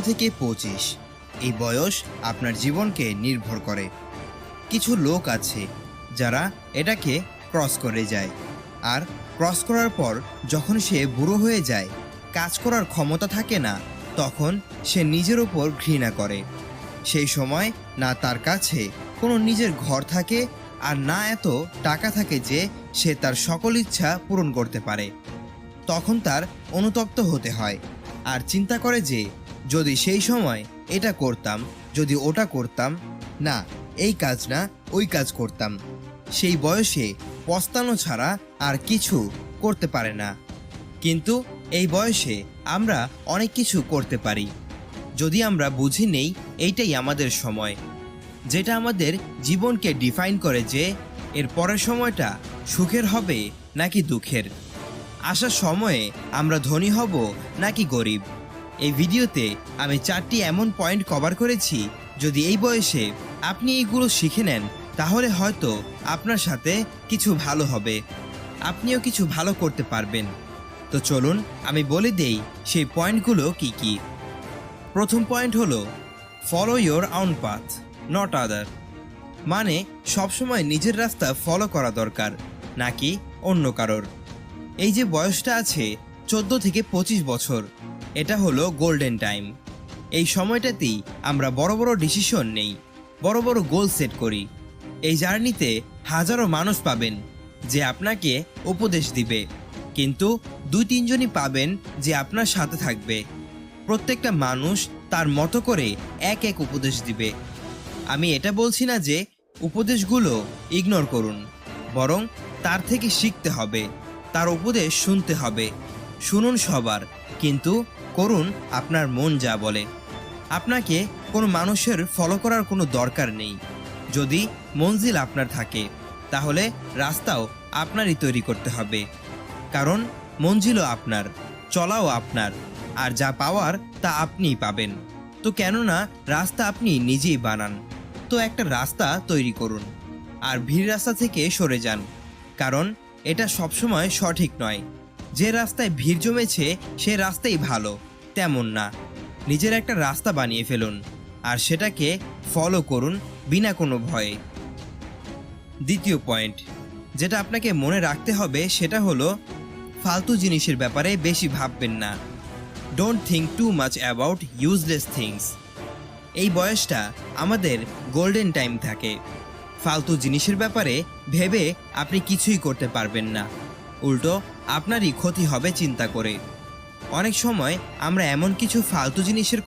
থেকে পঁচিশ। এই বয়স আপনার জীবনকে নির্ভর করে। কিছু লোক আছে যারা এটাকে ক্রস করে যায়। আর ক্রস করার পর যখন সে বুড়ো হয়ে যায়, কাজ করার ক্ষমতা থাকে না, তখন সে নিজের ওপর ঘৃণা করে। সেই সময় না তার কাছে কোনো নিজের ঘর থাকে আর না এত টাকা থাকে যে সে তার সকল ইচ্ছা পূরণ করতে পারে। তখন তার অনুতপ্ত হতে হয় আর চিন্তা করে যে যদি সেই সময় এটা করতাম, যদি ওটা করতাম, না, এই কাজ না, ওই কাজ করতাম। সেই বয়সে পস্তানো ছাড়া আর কিছু করতে পারে না। কিন্তু এই বয়সে আমরা অনেক কিছু করতে পারি। যদি আমরা বুঝি নেই, এইটাই আমাদের সময়। যেটা আমাদের জীবনকে ডিফাইন করে যে, এর পরের সময়টা সুখের হবে নাকি দুঃখের? আসার সময়ে আমরা ধনী হব নাকি গরিব? এই ভিডিওতে আমি চারটি এমন পয়েন্ট কভার করেছি যদি এই বয়সে আপনি এইগুলো শিখে নেন, তাহলে হয়তো আপনার সাথে কিছু ভালো হবে। আপনিও কিছু ভালো করতে পারবেন। তো চলুন আমি বলে দেই সেই পয়েন্টগুলো কি কি। প্রথম পয়েন্ট হলো follow your own path not other মানে সবসময় নিজের রাস্তা ফলো করা দরকার, নাকি অন্য কারোর। এই যে বয়সটা আছে, চোদ্দ থেকে পঁচিশ বছর। এটা হলো গোল্ডেন টাইম এই সময়টাতেই আমরা বড় বড় ডিসিশন নেই, বড় বড় গোল সেট করি। এই জার্নিতে হাজারো মানুষ পাবেন যে আপনাকে উপদেশ দিবে। কিন্তু দুই তিনজনই পাবেন যে আপনার সাথে থাকবে। প্রত্যেকটা মানুষ তার মতো করে এক এক উপদেশ দিবে। আমি এটা বলছি না যে উপদেশগুলো ইগনোর করুন, বরং তার থেকে শিখতে হবে, তার উপদেশ শুনতে হবে। শুনুন সবার, কিন্তু করুন, আপনার মন যা বলে। আপনাকে কোনো মানুষের ফলো করার কোনো দরকার নেই। যদি মঞ্জিল আপনার থাকে, তাহলে রাস্তাও আপনারই তৈরি করতে হবে। কারণ মঞ্জিলও আপনার, চলাও আপনার, আর যা পাওয়ার তা আপনিই পাবেন। তো কেননা রাস্তা আপনি নিজেই বানান। তো একটা রাস্তা তৈরি করুন, আর ভিড় রাস্তা থেকে সরে যান। কারণ এটা সবসময় সঠিক নয়। যে রাস্তায় ভিড় জমেছে, সে রাস্তাই ভালো। তেমন না। নিজের একটা রাস্তা বানিয়ে ফেলুন আর সেটাকে ফলো করুন বিনা কোনো ভয়ে। দ্বিতীয় পয়েন্ট যেটা আপনাকে মনে রাখতে হবে সেটা হলো, ফালতু জিনিসের ব্যাপারে বেশি ভাববেন না। Don't think too much about useless things এই বয়সটা আমাদের গোল্ডেন টাইম থাকে। ফালতু জিনিসের ব্যাপারে ভেবে আপনি কিছুই করতে পারবেন না। উল্টো, আপনারই ক্ষতি হবে চিন্তা করে। অনেক সময় আমরা এমন কিছু ফালতু জিনিসের